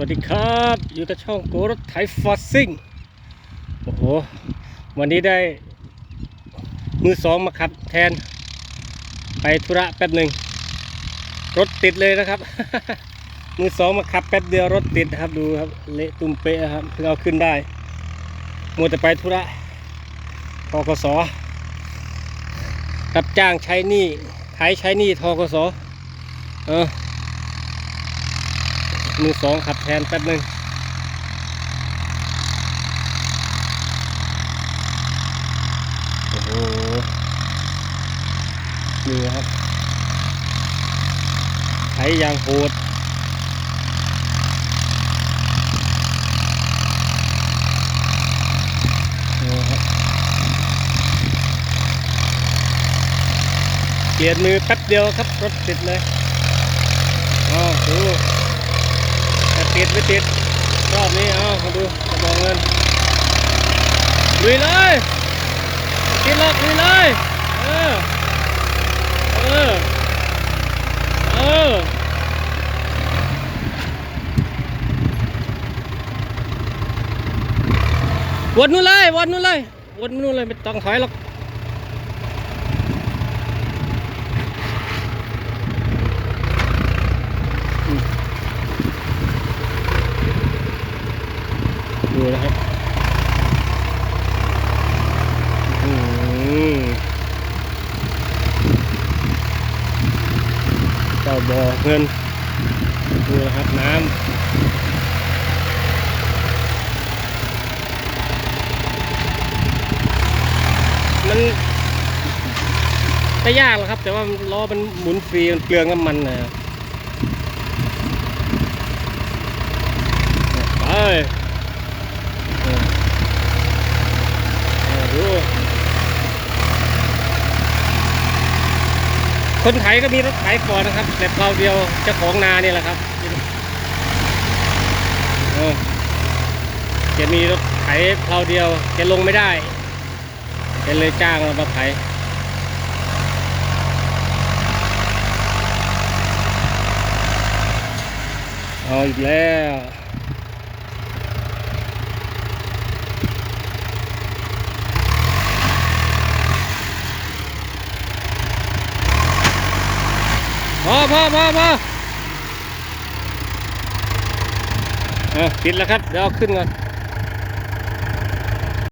วัสดีครับ อยู่กับช่องโกรถไถฟอสซิ่งโอ้โห วันนี้ได้มือสองมาขับแทน ไปธุระแป๊บหนึ่ง รถติดเลยนะครับ มือสองมาขับแป๊บเดียวรถติดครับดูครับ เละตุ้มเปะครับเพิ่งเอาขึ้นได้มัวแต่ไปธุระทกสรับจ้างใช้หนี้ไถใช้หนี้ทกสเออ มือสองขับแทนแป๊บหนึ่งโอ้โหนี่ครับไถยางโหดเปลี่ยนมือแป๊บเดียวครับ รถติดเลยอ๋อดู จะติดไม่ติด รอบนี้เอามาดูกระบอกเงินลุยเลยติดหรอกลุยเลย เออ เออ เออวนนู่นเลยวนนู่นเลยวนนู่นเลยไม่ต้องถอยหรอกดูนะครับอื้อหือเจ้า บ่อเงินดูนะครับน้ำมันไม่ยากหรอกครับ แต่ว่าล้อมันหมุนฟรีมันเปลืองน้ำมันนะไป เออเออดู คนไถก็มีรถไถฟอร์ดนะครับแต่เราเดียวเจ้าของนาเนี่ยแหละครับเออแกมีรถไถเพลาเดียวแกลงไม่ได้แกเลยจ้างเรามาไถเอาอีกแล้ว อพอพอพอเออปิดแล้วครับ เดี๋ยวขึ้นก่อน